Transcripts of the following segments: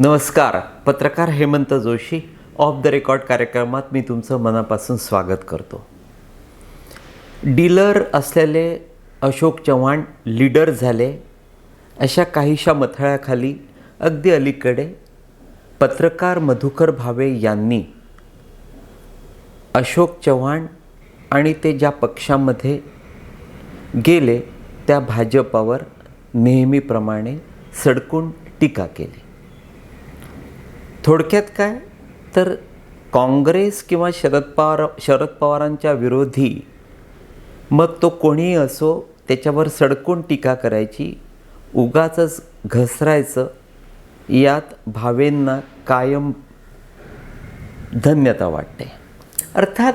नमस्कार. पत्रकार Hemant Joshi off the record कार्यक्रमात मी तुमचं मनापासून स्वागत करतो. डीलर असलेले अशोक चव्हाण लीडर झाले. अशा काहीशा मथळ्याखाली अगदी अलीकडे पत्रकार मधुकर भावे यांनी अशोक चव्हाण आणि ते ज्या पक्षामध्ये गेले त्या भाजपावर नेहमीप्रमाणे सडकून टीका केली. थोडक्यात काय? तर काँग्रेस किंवा शरद पवार शरद पवारांच्या विरोधी मग तो कोणीही असो त्याच्यावर सडकून टीका करायची उगाचच घसरायचं यात भावेंना कायम धन्यता वाटते. अर्थात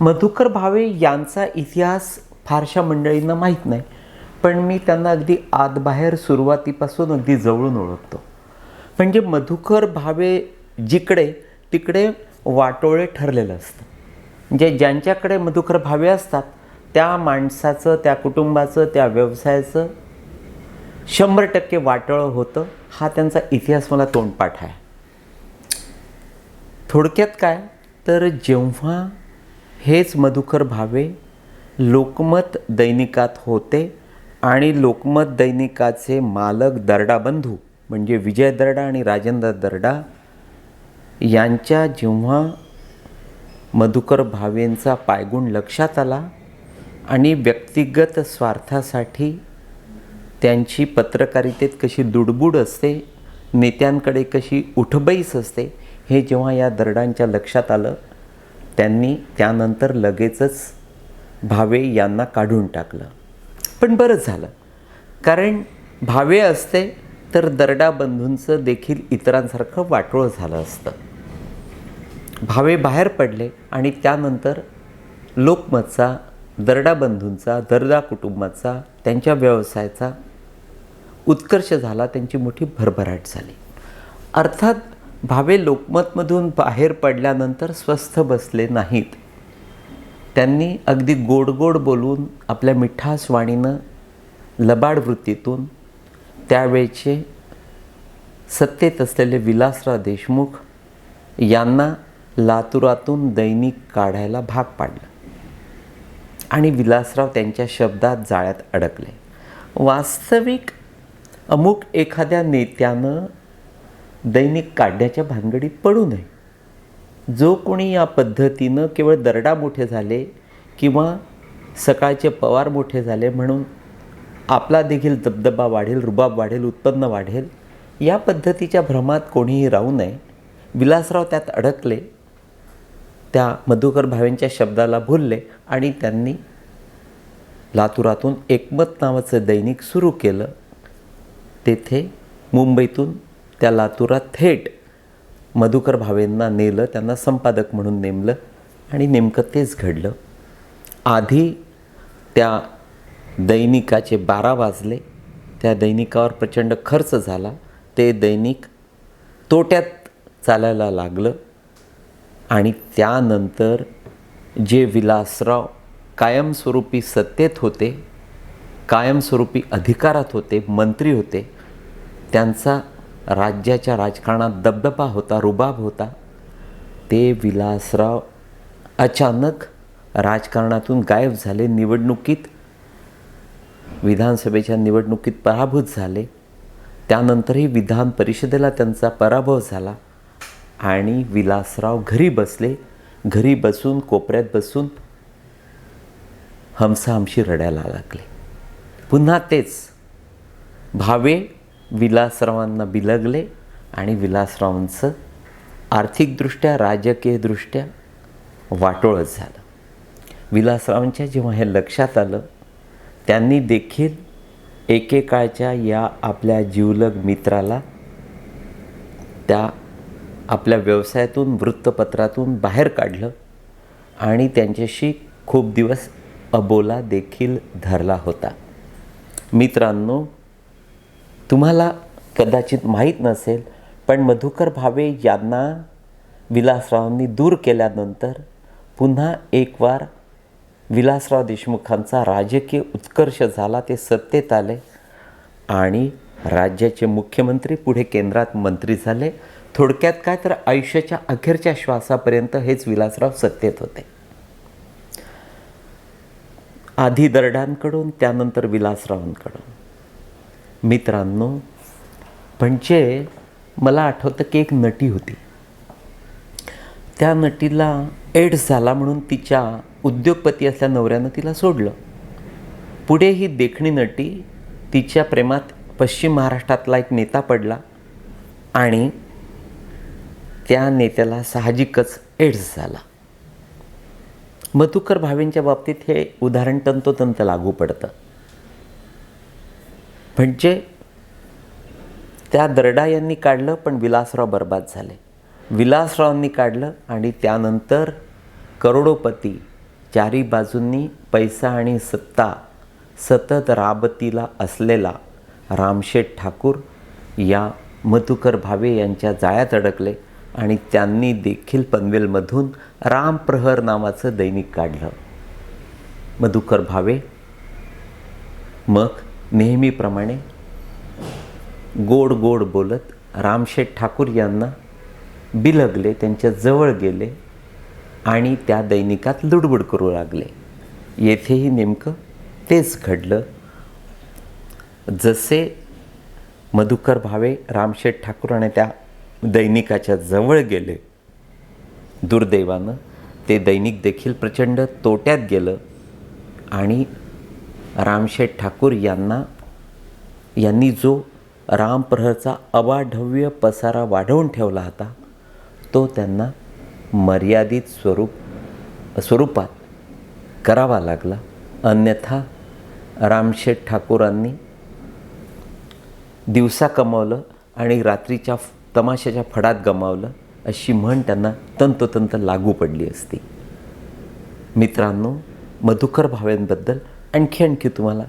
मधुकर भावे यांचा इतिहास फारशा मंडळींना माहीत नाही पण मी त्यांना अगदी आतबाहेर सुरुवातीपासून अगदी जवळून ओळखतो. म्हणजे मधुकर भावे जिकडे तिकडे वाटोळे ठरलेलं असतं. म्हणजे ज्यांच्याकडे मधुकर भावे असतात त्या माणसाचं त्या कुटुंबाचं त्या व्यवसायाचं शंभर टक्के वाटोळं होतं. हा त्यांचा इतिहास मला तोंडपाठ आहे. थोडक्यात काय? तर जेव्हा हेच मधुकर भावे लोकमत दैनिकात होते आणि लोकमत दैनिकाचे मालक दर्डा बंधू म्हणजे विजय दर्डा आणि राजेंद्र दर्डा यांच्या जेव्हा मधुकर भावेंचा पायगुण लक्षात आला आणि व्यक्तिगत स्वार्थासाठी त्यांची पत्रकारितेत कशी दुडबुड असते नेत्यांकडे कशी उठबैस असते हे जेव्हा या दरडांच्या लक्षात आलं त्यांनी त्यानंतर लगेचच भावे यांना काढून टाकलं. पण बरंच झालं कारण भावे असते तर दरडा बंधूंचं देखील इतरांसारखं वाटोळं झालं असतं. भावे बाहेर पडले आणि त्यानंतर लोकमतचा दरडा बंधूंचा दरडा कुटुंबाचा त्यांच्या व्यवसायाचा उत्कर्ष झाला त्यांची मोठी भरभराट झाली. अर्थात भावे लोकमतमधून बाहेर पडल्यानंतर स्वस्थ बसले नाहीत. त्यांनी अगदी गोड गोड बोलून आपल्या मिठास वाणीनं लबाड वृत्तीतून त्यावेळचे सत्तेत असलेले विलासराव देशमुख यांना लातुरातून दैनिक काढायला भाग पाडलं. आणि विलासराव त्यांच्या शब्दात जाळ्यात अडकले. वास्तविक अमुक एखाद्या नेत्यानं दैनिक काढण्याच्या भानगडीत पडू नये. जो कोणी या पद्धतीनं केवळ दरडा मोठे झाले किंवा सकाळचे पवार मोठे झाले म्हणून आपला देखील दबदबा वाढेल रुबाब वाढेल उत्पन्न वाढेल. या पद्धतीच्या भ्रमात कोणीही राहू नये. विलासराव त्यात अडकले. त्या मधुकर भावेंच्या शब्दाला भुलले आणि त्यांनी लातुरातून एकमत नावाचं दैनिक सुरू केलं. तेथे मुंबईतून त्या लातुरात थेट मधुकर भावेंना नेलं त्यांना संपादक म्हणून नेमलं आणि नेमकं तेच घडलं. आधी त्या दैनिकाचे बारा वाजले. त्या दैनिकावर प्रचंड खर्च झाला. ते दैनिक तोट्यात चालायला लागलं. आणि त्यानंतर जे विलासराव कायमस्वरूपी सत्तेत होते कायमस्वरूपी अधिकारात होते मंत्री होते त्यांचा राज्याच्या राजकारणात दबदबा होता रुबाब होता. ते विलासराव अचानक राजकारणातून गायब झाले. निवडणुकीत विधानसभेच्या निवडणुकीत पराभूत झाले. त्यानंतरही विधान परिषदेला त्यांचा पराभव झाला आणि विलासराव घरी बसले. घरी बसून कोपऱ्यात बसून हमसाहमशी रडायला लागले. पुन्हा तेच भावे विलासरावांना बिलगले आणि विलासरावांचं आर्थिकदृष्ट्या राजकीयदृष्ट्या वाटोळच झालं. विलासरावांच्या जेव्हा हे लक्षात आलं त्यांनी देखील एकेकाळच्या या आपल्या जीवलग मित्राला त्या आपल्या व्यवसायातून वृत्तपत्रातून बाहेर काढलं आणि त्यांच्याशी खूप दिवस अबोला देखील धरला होता. मित्रांनो तुम्हाला कदाचित माहीत नसेल पण मधुकर भावे यांना विलासरावांनी दूर केल्यानंतर पुन्हा एक वार विलासराव देशमुखांचा राजकीय उत्कर्ष झाला ते सत्तेत आले आणि राज्याचे मुख्यमंत्री पुढे केंद्रात मंत्री झाले. थोडक्यात काय तर आयुष्याच्या अखेरच्या श्वासापर्यंत हेच विलासराव सत्तेत होते. आधी दरडांकडून त्यानंतर विलासरावांकडून. मित्रांनो म्हणजे मला आठवतं की एक नटी होती. त्या नटीला एड्स झाला म्हणून तिच्या उद्योगपती असल्या नवऱ्यानं तिला सोडलं. पुढे ही देखणी नटी तिच्या प्रेमात पश्चिम महाराष्ट्रातला एक नेता पडला आणि त्या नेत्याला साहजिकच एड्स झाला. मधुकर भावेंच्या बाबतीत हे उदाहरण तंतोतंत लागू पडतं. म्हणजे त्या दरडा यांनी काढलं पण विलासराव बर्बाद झाले. विलासरावांनी काढलं आणि त्यानंतर करोडोपती चारी बाजूंनी पैसा आणि सत्ता सतत राबतीला असलेला रामशेठ ठाकूर या मधुकर भावे यांच्या जाळ्यात अडकले आणि त्यांनी देखील पनवेलमधून रामप्रहर नावाचं दैनिक काढलं. मधुकर भावे मग नेहमीप्रमाणे गोड गोड बोलत रामशेठ ठाकूर यांना बिलगले त्यांच्या जवळ गेले आणि त्या दैनिकात लुडबुड करू लागले. येथेही नेमकं तेच घडलं. जसे मधुकर भावे रामशेठ ठाकूर आणि त्या दैनिकाच्या जवळ गेले दुर्दैवानं ते दैनिक देखील प्रचंड तोट्यात गेलं आणि रामशेठ ठाकूर यांना यांनी जो रामप्रहरचा अवाढव्य पसारा वाढवून ठेवला होता तो त्यांना मर्यादित स्वरूप स्वरूपात करावा लागला. अन्यथा रामशेठ ठाकूरांनी दिवसा कमावलं आणि रात्रीच्या तमाशाच्या फडात गमावलं अशी म्हण त्यांना तंतोतंत लागू पडली असती. मित्रांनो मधुकर भावेंबद्दल आणखी आणखी तुम्हाला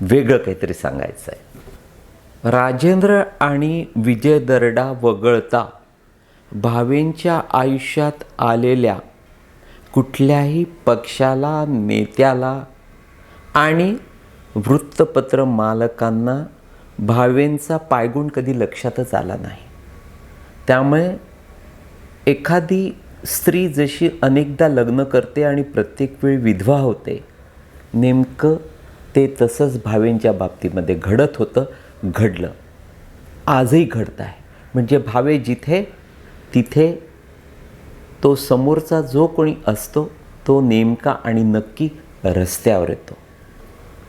वेगळं काहीतरी सांगायचं आहे राजेंद्र आणि विजय दरडा वगळता भावेंच्या आयुष्यात आलेल्या कुठल्याही पक्षाला नेत्याला आणि वृत्तपत्र मालकांना भावेंचा पायगुण कधी लक्षातच आला नाही. त्यामुळे एखादी स्त्री जशी अनेकदा लग्न करते आणि प्रत्येक वेळी विधवा होते नेमकं ते तसंच भावेंच्या बाबतीमध्ये घडत होतं घडलं. आजही घडत आहे. म्हणजे भावे जिथे तिथे तो समोरचा जो कोणी असतो तो नेमका आणि नक्की रस्त्यावर येतो.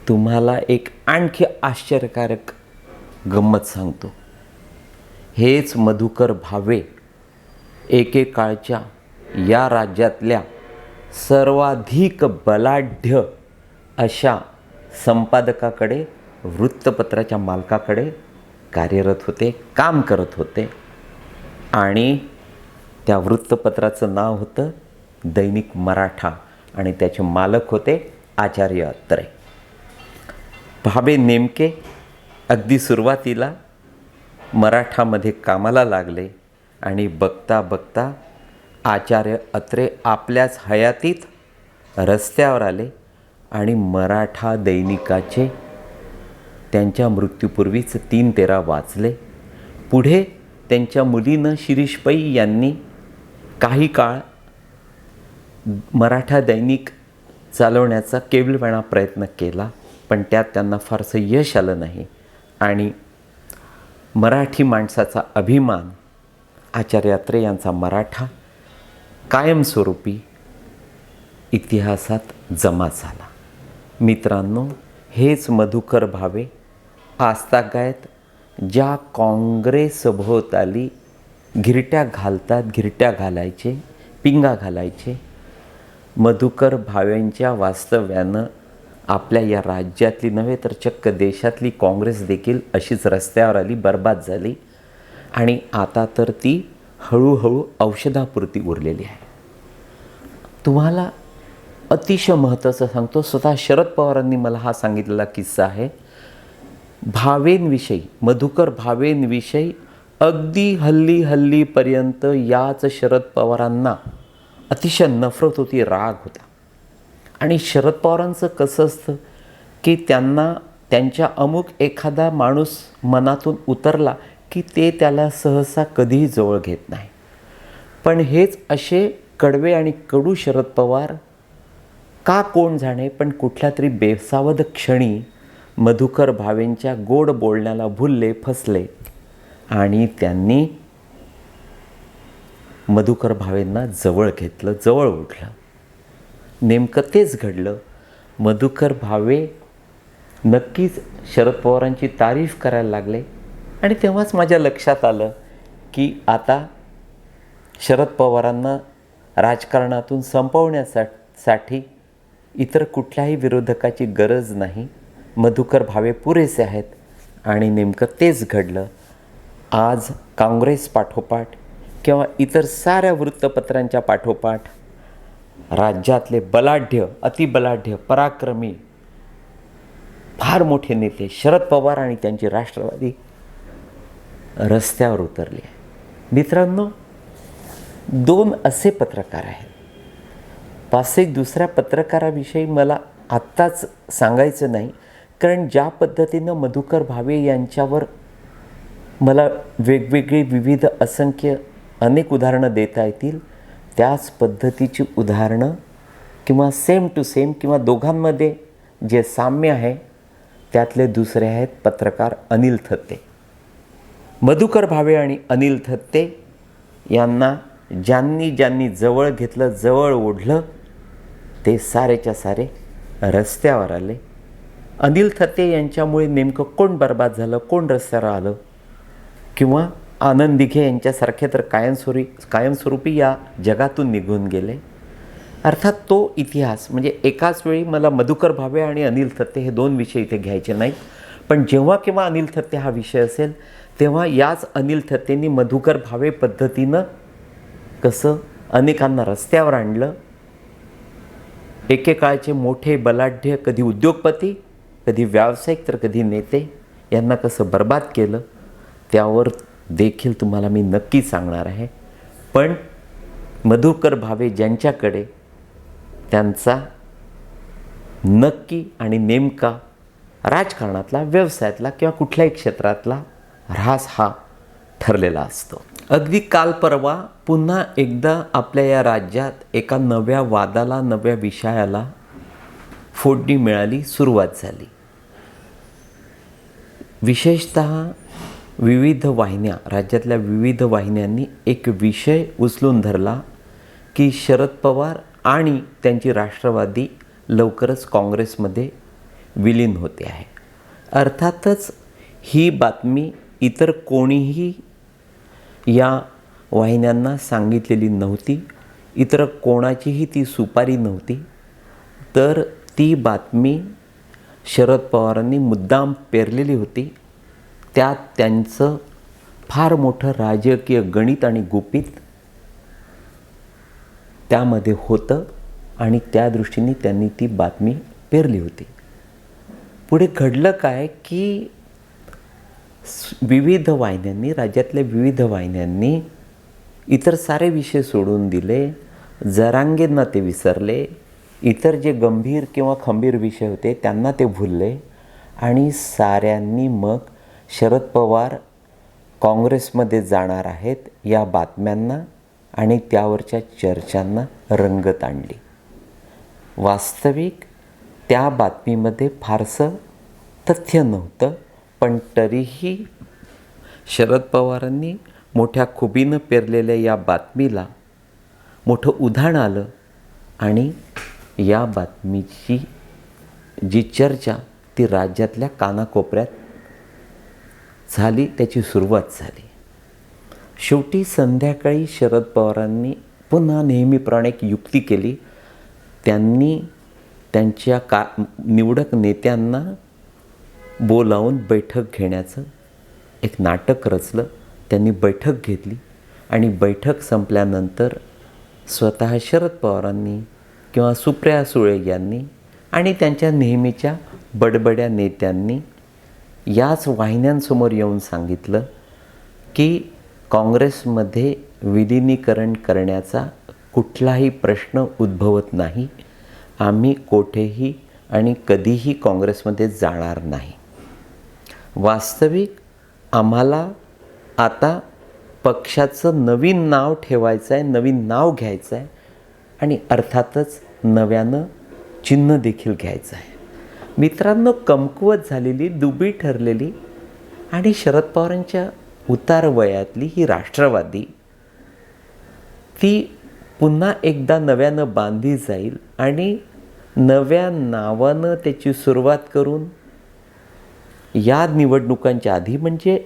तुम्हाला एक आणखी आश्चर्यकारक गंमत सांगतो. हेच मधुकर भावे एकेकाळच्या या राज्यातल्या सर्वाधिक बलाढ्य अशा संपादकाकडे वृत्तपत्राच्या मालकाकडे कार्यरत होते काम करत होते आणि त्या वृत्तपत्राचं नाव होतं दैनिक मराठा आणि त्याचे मालक होते आचार्य अत्रे. भाबे नेमके अगदी सुरुवातीला मराठामध्ये कामाला लागले आणि बघता बघता आचार्य अत्रे आपल्याच हयातीत रस्त्यावर आले आणि मराठा दैनिकाचे त्यांच्या मृत्यूपूर्वीच तीन तेरा वाचले. पुढे त्यांच्या मुलीनं शिरीष पै यांनी काही काळ मराठा दैनिक चालवण्याचा केवलपणा प्रयत्न केला पण त्यात त्यांना फारसं यश आलं नाही. आणि मराठी माणसाचा अभिमान आचार्य अत्रे यांचा मराठा कायमस्वरूपी इतिहासात जमा झाला. मित्रांनो हेच मधुकर भावे आस्तागायत ज्या काँग्रेस सभोवताली घिरट्या घालतात घिरट्या घालायचे पिंगा घालायचे. मधुकर भावेंच्या वास्तव्यानं आपल्या या राज्यातली नव्हे तर चक्क देशातली काँग्रेस देखील अशीच रस्त्यावर आली बर्बाद झाली. आणि आता तर ती हळूहळू औषधापुरती उरलेली आहे. तुम्हाला अतिशय महत्त्वाचं सांगतो स्वतः शरद पवारांनी मला हा सांगितलेला किस्सा आहे. भावेंविषयी मधुकर भावेंविषयी अगदी हल्ली हल्लीपर्यंत याच शरद पवारांना अतिशय नफरत होती राग होता. आणि शरद पवारांचं कसं असतं की त्यांना त्यांच्या अमुक एखादा माणूस मनातून उतरला की ते त्याला सहसा कधीही जवळ घेत नाही. पण हेच असे कडवे आणि कडू शरद पवार का कोण जाणे पण कुठल्या तरी बेसावध क्षणी मधुकर भावेंच्या गोड बोलण्याला भुलले फसले. आणि त्यांनी मधुकर भावेंना जवळ घेतलं जवळ उठलं नेमकं तेच घडलं. मधुकर भावे नक्कीच शरद पवारांची तारीफ करायला लागले. आणि तेव्हाच माझ्या लक्षात आलं की आता शरद पवारांना राजकारणातून संपवण्यासा साठी इतर कुठल्याही विरोधकाची गरज नाही. मधुकर भावे पुरेसे आहेत आणि नेमकं तेच घडलं. आज काँग्रेस पाठोपाठ किंवा इतर साऱ्या वृत्तपत्रांच्या पाठोपाठ राज्यातले बलाढ्य अतिबलाढ्य पराक्रमी फार मोठे नेते शरद पवार आणि त्यांची राष्ट्रवादी रस्त्यावर उतरले. मित्रांनो दोन असे पत्रकार आहेत. पाच एक दुसऱ्या पत्रकाराविषयी मला आत्ताच सांगायचं नाही कारण ज्या पद्धतीनं मधुकर भावे यांच्यावर मला वेगवेगळी विविध असंख्य अनेक उदाहरणं देता येतील. त्याच पद्धतीची उदाहरणं किंवा सेम टू सेम किंवा दोघांमध्ये जे साम्य आहे त्यातले दुसरे आहेत पत्रकार अनिल थत्ते. मधुकर भावे आणि अनिल थत्ते यांना ज्यांनी ज्यांनी जवळ घेतलं जवळ ओढलं ते सारेच्या सारे रस्त्यावर आले. अनिल थत्ते यांच्यामुळे नेमकं कोण बर्बाद झालं कोण रस्त्यावर आलं किंवा आनंद दिघे यांच्यासारखे तर कायमस्वरूपी कायमस्वरूपी या जगातून निघून गेले. अर्थात तो इतिहास म्हणजे एकाच वेळी मला मधुकर भावे आणि अनिल थत्ते हे दोन विषय इथे घ्यायचे नाहीत. पण जेव्हा केव्हा अनिल थत्ते हा विषय असेल तेव्हा याच अनिल थत्तेंनी मधुकर भावे पद्धतीनं कसं अनेकांना रस्त्यावर आणलं. एकेकाळचे मोठे बलाढ्य कधी उद्योगपती कधी व्यावसायिक तर कधी नेते यांना कसं बर्बाद केलं. त्यावर देखील तुम्हाला मी नक्की सांगणार आहे. पण मधुकर भावे ज्यांच्याकडे त्यांचा नक्की आणि नेमका राजकारणातला व्यवसायातला किंवा कुठल्याही क्षेत्रातला ऱ्हास हा ठरलेला असतो. अगदी काल परवा पुन्हा एकदा आपल्या या राज्यात एका नव्या वादाला नव्या विषयाला फोडणी मिळाली सुरुवात झाली. विशेषत विविध वाहिन्या राज्यातल्या विविध वाहिन्यांनी एक विषय उचलून धरला की शरद पवार आणि त्यांची राष्ट्रवादी लवकरच काँग्रेसमध्ये विलीन होते आहे. अर्थातच ही बातमी इतर कोणीही या वाहिन्यांना सांगितलेली नव्हती इतर कोणाचीही ती सुपारी नव्हती तर ती बातमी शरद पवारांनी मुद्दाम पेरलेली होती. त्यात त्यांचं फार मोठं राजकीय गणित आणि गुपित त्यामध्ये होतं आणि त्या दृष्टीने त्यांनी ती बातमी पेरली होती. पुढे घडलं काय की विविध वाहिन्यांनी राज्यातल्या विविध वाहिन्यांनी इतर सारे विषय सोडून दिले. जरांगेंना ते विसरले. इतर जे गंभीर किंवा खंबीर विषय होते त्यांना ते भुलले. आणि साऱ्यांनी मग शरद पवार काँग्रेसमध्ये जाणार आहेत या बातम्यांना आणि त्यावरच्या चर्चांना रंगत आणली. वास्तविक त्या बातमीमध्ये फारसं तथ्य नव्हतं पण तरीही शरद पवारांनी मोठ्या खुबीनं पेरलेल्या या बातमीला मोठं उधाण आलं आणि या बातमीची जी चर्चा ती राज्यातल्या कानाकोपऱ्यात झाली त्याची सुरुवात झाली. शेवटी संध्याकाळी शरद पवारांनी पुन्हा नेहमीप्रमाणे एक युक्ती केली. त्यांनी त्यांच्या का निवडक नेत्यांना बोलावून बैठक घेण्याचं एक नाटक रचलं. त्यांनी बैठक घेतली आणि बैठक संपल्यानंतर स्वतः शरद पवारांनी किंवा सुप्रिया सुळे यांनी आणि त्यांच्या नेहमीच्या बडबड्या नेत्यांनी याच वाहिन्यांसमोर येऊन सांगितलं की काँग्रेसमध्ये विलिनीकरण करण्याचा कुठलाही प्रश्न उद्भवत नाही. आम्ही कोठेही आणि कधीही काँग्रेसमध्ये जाणार नाही. वास्तविक आम्हाला आता पक्षाचं नवीन नाव ठेवायचं आहे नवीन नाव घ्यायचं आहे आणि अर्थातच नव्यानं चिन्ह देखील घ्यायचं आहे मित्रांनो कमकुवत झालेली दुबी ठरलेली आणि शरद पवारांच्या उतार वयातली ही राष्ट्रवादी ती पुन्हा एकदा नव्यानं बांधली जाईल आणि नव्या नावानं त्याची सुरुवात करून या निवडणुकांच्या आधी म्हणजे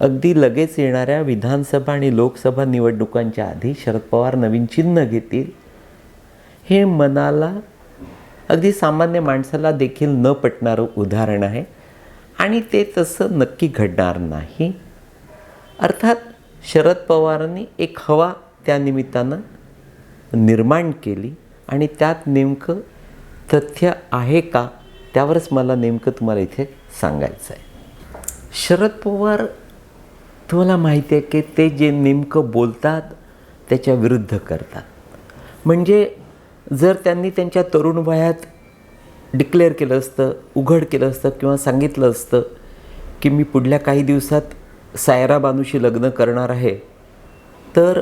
अगदी लगेच येणाऱ्या विधानसभा आणि लोकसभा निवडणुकांच्या आधी शरद पवार नवीन चिन्ह घेतील हे मनाला अगदी सामान्य माणसाला देखील न पटणारं उदाहरण आहे. आणि ते तसं नक्की घडणार नाही. अर्थात शरद पवारांनी एक हवा त्या निमित्तानं निर्माण केली आणि त्यात नेमकं तथ्य आहे का त्यावरच मला नेमकं तुम्हाला इथे सांगायचं आहे. शरद पवार तुम्हाला माहिती आहे की ते जे नेमकं बोलतात त्याच्या विरुद्ध करतात. म्हणजे जर त्यांनी त्यांच्या तरुण वयात डिक्लेअर केलं असतं उघड केलं असतं किंवा सांगितलं असतं की मी पुढल्या काही दिवसात सायरा बानूशी लग्न करणार आहे तर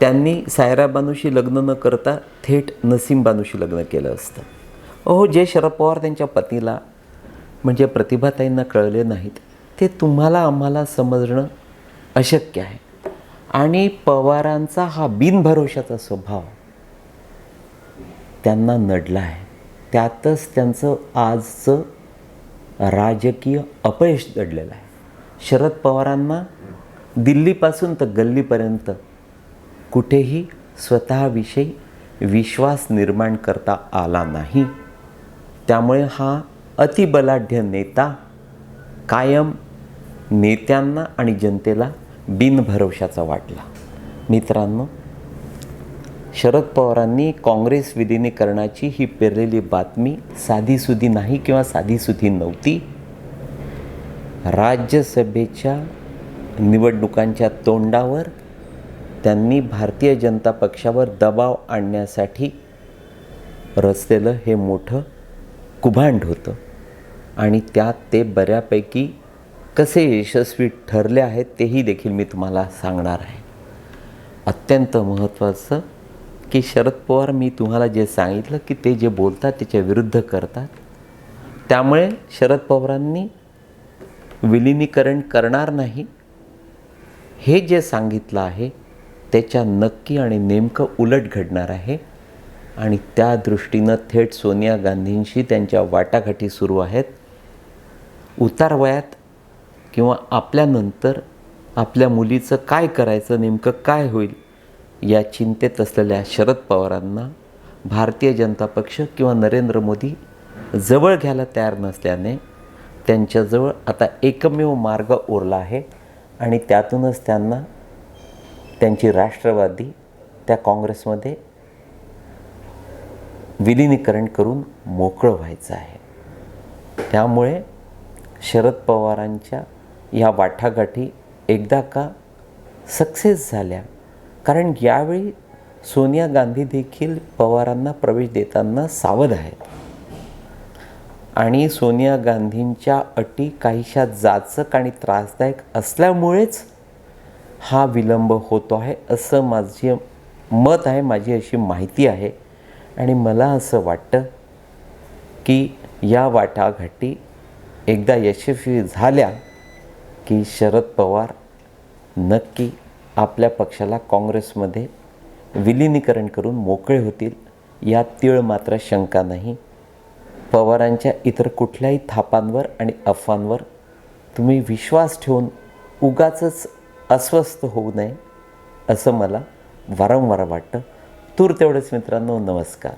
त्यांनी सायरा बानूशी लग्न न करता थेट नसीम बानूशी लग्न केलं असतं. अहो जे शरद पवार त्यांच्या पत्नीला म्हणजे प्रतिभाताईंना कळले नाहीत ते तुम्हाला आम्हाला समजणं अशक्य आहे. आणि पवारांचा हा बिनभरोशाचा स्वभाव त्यांना नडला आहे. त्यातच त्यांचं आजचं राजकीय अपयश दडलेलं आहे. शरद पवारांना दिल्लीपासून तर गल्लीपर्यंत कुठेही स्वतःविषयी विश्वास निर्माण करता आला नाही. त्यामुळे हा अतिबलाढ्य नेता कायम नेत्यांना आणि जनतेला बिनभरवशाचा वाटला. मित्रांनो शरद पवारांनी काँग्रेस विलिनीकरणाची ही पेरलेली बातमी साधीसुधी नाही किंवा साधीसुधी नव्हती. राज्यसभेच्या निवडणुकांच्या तोंडावर त्यांनी भारतीय जनता पक्षावर दबाव आणण्यासाठी रचलेलं हे मोठं कुभांड होतं. आणि त्यात ते बऱ्यापैकी कसे यशस्वी ठरले आहेत तेही देखील मी तुम्हाला सांगणार आहे. अत्यंत महत्त्वाचं की शरद पवार मी तुम्हाला जे सांगितलं की ते जे बोलतात त्याच्या विरुद्ध करतात. त्यामुळे शरद पवारांनी विलिनीकरण करणार नाही. हे जे सांगितलं आहे त्याच्या नक्की आणि नेमकं उलट घडणार आहे. आणि त्या दृष्टीनं थेट सोनिया गांधींशी त्यांच्या वाटाघाटी सुरू आहेत. उतार वयात किंवा आपल्यानंतर आपल्या मुलीचं काय करायचं नेमकं काय होईल? या चिंतेत असलेल्या शरद पवारांना भारतीय जनता पक्ष किंवा नरेंद्र मोदी जवळ घ्यायला तयार नसल्याने त्यांच्याजवळ आता एकमेव मार्ग उरला आहे आणि त्यातूनच त्यांना त्यांची राष्ट्रवादी त्या काँग्रेसमध्ये विलिनीकरण करून मोकळं व्हायचं आहे. त्यामुळे शरद पवारांच्या या वाटाघाटी एकदा का सक्सेस झाल्या कारण यावेळी सोनिया गांधी देखील पवारांना प्रवेश देताना सावध आहेत. आणि सोनिया गांधींच्या अटी काहीशा जाचक आणि त्रासदायक असल्यामुळेच हा विलंब होतो आहे असं माझे मत आहे माझी अशी माहिती आहे. आणि मला असं वाटतं की या वाटाघाटी एकदा यशस्वी झाल्या की शरद पवार नक्की आपल्या पक्षाला काँग्रेसमध्ये विलिनीकरण करून मोकळे होतील यात तीळ मात्र शंका नाही. पवारांच्या इतर कुठल्याही थापांवर आणि अफवांवर तुम्ही विश्वास ठेवून उगाचच अस्वस्थ होऊ नये असं मला वारंवार वाटतं. तूर तेवढंच मित्रांनो नमस्कार.